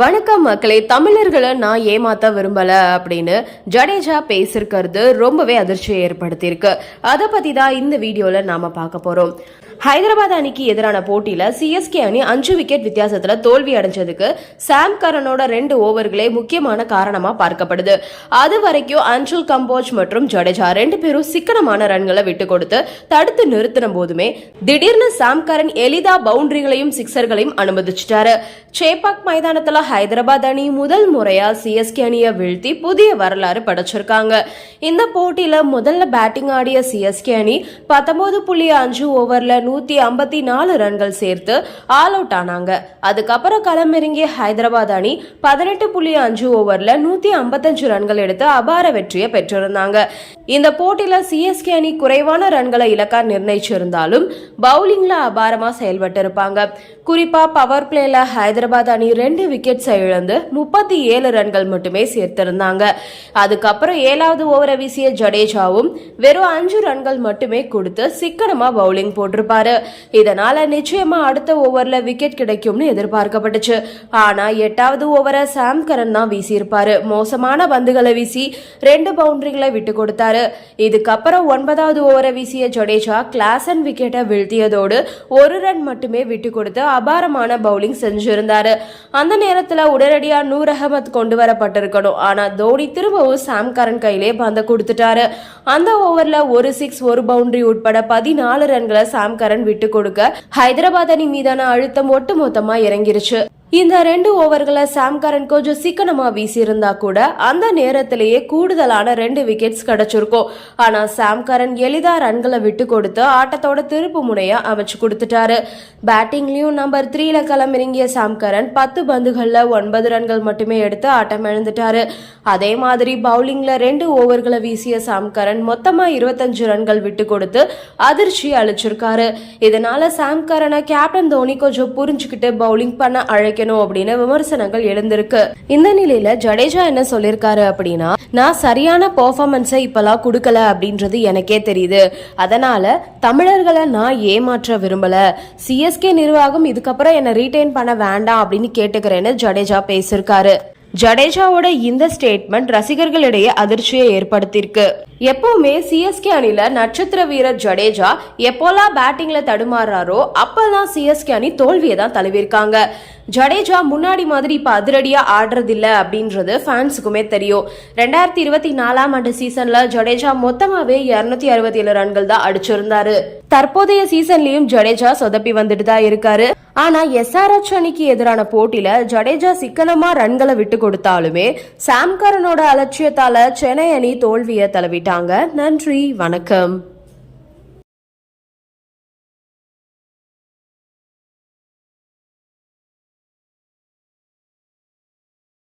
வணக்கம் மக்களே தமிழர்களை நான் ஏமாத்த விரும்பல அப்படின்னு ஜடேஜா பேசியிருக்கிறது ரொம்பவே அதிர்ச்சியை ஏற்படுத்தியிருக்கு. அதை பத்தி தான் இந்த வீடியோல நாம பார்க்க போறோம். ஹைதராபாத் அணிக்கு எதிரான போட்டியில சிஎஸ்கே அணி அஞ்சு விக்கெட் வித்தியாசத்துல தோல்வி அடைஞ்சதுக்கு சாம் கரனோட ரெண்டு ஓவர்களே முக்கியமான காரணமா பார்க்கப்படுது. அது வரைக்கும் அன்சுல் கம்போஜ் மற்றும் ஜடேஜா ரெண்டு பேரும் சிக்கனமான ரன்களை விட்டு கொடுத்து தடுத்து நிறுத்தின போதுமே திடீர்னு சாம் கரன் எளிதா பவுண்டரிகளையும் சிக்ஸர்களையும் அனுமதிச்சிட்டாரு. சேப்பாக் மைதானத்துல ஹைதராபாத் அணி முதல் முறையா சிஎஸ்கே அணியை வீழ்த்தி புதிய வரலாறு படைச்சிருக்காங்க. இந்த போட்டியில முதல்ல பேட்டிங் ஆடிய சிஎஸ்கே அணி பத்தொன்பது புள்ளி அஞ்சு ஓவர்ல நூத்தி ஐம்பத்தி நாலு ரன்கள் சேர்த்து ஆல் அவுட் ஆனாங்க. அதுக்கப்புறம் களமிறங்கிய ஹைதராபாத் அணி பதினெட்டு புள்ளி அஞ்சு ஓவர்ல நூத்தி ஐம்பத்தஞ்சு ரன்கள் எடுத்து அபார வெற்றியை பெற்றிருந்தாங்க. இந்த போட்டியில சிஎஸ்கே அணி குறைவான ரன்களை இலக்கா நிர்ணயிச்சிருந்தாலும் பவுலிங்ல அபாரமா செயல்பட்டு இருப்பாங்க குறிப்பா பவர் பிளேல ஹைதராபாத் அணி ரெண்டு விக்கெட்ஸை இழந்து முப்பத்தி ஏழு ரன்கள் மட்டுமே சேர்த்திருந்தாங்க. அதுக்கப்புறம் ஏழாவது ஓவரை வீசிய ஜடேஜாவும் வெறும் அஞ்சு ரன்கள் மட்டுமே கொடுத்து சிக்கனமா பவுலிங் போட்டிருப்பாரு இதனால நிச்சயமா அடுத்த ஓவர்ல விக்கெட் கிடைக்கும்னு எதிர்பார்க்கப்பட்டுச்சு. ஆனா எட்டாவது ஓவரை சாம் கரன் தான் வீசியிருப்பாரு. மோசமான பந்துகளை வீசி ரெண்டு பவுண்டரிகளை விட்டு கொடுத்தாரு. இதுக்கப்புறம் ஒன்பதாவது ஓவரை வீசிய ஜடேஜா கிளாஸ் அண்ட் விக்கெட்டை வீழ்த்தியதோடு ஒரு ரன் மட்டுமே விட்டு கொடுத்து அபாரமான பவுலிங் செஞ்சிருந்தாரு. அந்த நேரத்துல உடனடியா நூர் அகமத் கொண்டு வரப்பட்டிருக்கணும். ஆனா தோனி திரும்பவும் சாம் கரன் கையிலே பந்த கொடுத்துட்டாரு. அந்த ஓவர்ல ஒரு சிக்ஸ் ஒரு பவுண்டரி உட்பட பதினாலு ரன்களை சாம் கரன் விட்டு கொடுக்க ஹைதராபாத் அணி மீதான அழுத்தம் ஒட்டுமொத்தமா இறங்கிருச்சு. இந்த ரெண்டு ஓவர்களை சாம் கரன் கொஞ்சம் சிக்கனமா வீசியிருந்தா கூட அந்த நேரத்திலேயே கூடுதலான ரெண்டு விக்கெட்ஸ் கிடைச்சிருக்கும். ஆனா சாம் கரன் எளிதா ரன்களை விட்டு கொடுத்து ஆட்டத்தோட திருப்பு முனைய அமைச்சு கொடுத்துட்டாரு. பேட்டிங்லயும் நம்பர் த்ரீல களமிறங்கிய சாம் கரன் பத்து பந்துகள்ல ஒன்பது ரன்கள் மட்டுமே எடுத்து ஆட்டம் இழந்துட்டாரு. அதே மாதிரி பவுலிங்ல ரெண்டு ஓவர்களை வீசிய சாம் கரன் மொத்தமா இருபத்தஞ்சு ரன்கள் விட்டு கொடுத்து அதிர்ச்சி அளிச்சிருக்காரு. இதனால சாம் கரனை கேப்டன் தோனி கொஞ்சம் புரிஞ்சுக்கிட்டு பவுலிங் பண்ண அழைக்க வைக்கணும் அப்படின்னு விமர்சனங்கள் எழுந்திருக்கு. இந்த நிலையில ஜடேஜா என்ன சொல்லியிருக்காரு அப்படின்னா நான் சரியான பெர்ஃபார்மன்ஸை இப்பெல்லாம் கொடுக்கல அப்படின்றது எனக்கே தெரியுது. அதனால தமிழர்களை நான் ஏமாற்ற விரும்பல. சிஎஸ்கே நிர்வாகம் இதுக்கப்புறம் என்ன ரீட்டைன் பண்ண வேண்டாம் அப்படின்னு கேட்டுக்கிறேன்னு ஜடேஜா பேசியிருக்காரு. ஜடேஜாவோட இந்த ஸ்டேட்மெண்ட் ரசிகர்களிடையே அதிர்ச்சியை ஏற்படுத்தியிருக்கு. எப்பவுமே சிஎஸ்கே அணில நட்சத்திர வீரர் ஜடேஜா எப்போல்லாம் பேட்டிங்ல தடுமாறுறாரோ அப்பதான் சிஎஸ்கே அணி தோல்வியை தான் தழுவிருக்காங்க ஜடேஜா முன்னாடி மாதிரி இப்ப அதிரடியா ஆடுறது இல்ல அப்படின்றது ஃபேன்ஸுக்குமே தெரியும். ரெண்டாயிரத்தி இருபத்தி நாலாம் ஆண்டு சீசன்ல ஜடேஜா மொத்தமாவே இருநூத்தி அறுபத்தி ஏழு ரன்கள் தான் அடிச்சிருந்தாரு. தற்போதைய சீசன்லயும் ஜடேஜா சொதப்பி வந்துட்டு தான் இருக்காரு. ஆனா எஸ்ஆர்எச் அணிக்கு எதிரான போட்டியில ஜடேஜா சிக்கனமா ரன்களை விட்டு கொடுத்தாலுமே சாம்கரனோட அலட்சியத்தால சென்னை அணி தோல்வியை தழுவிட்டாங்க. நன்றி வணக்கம்.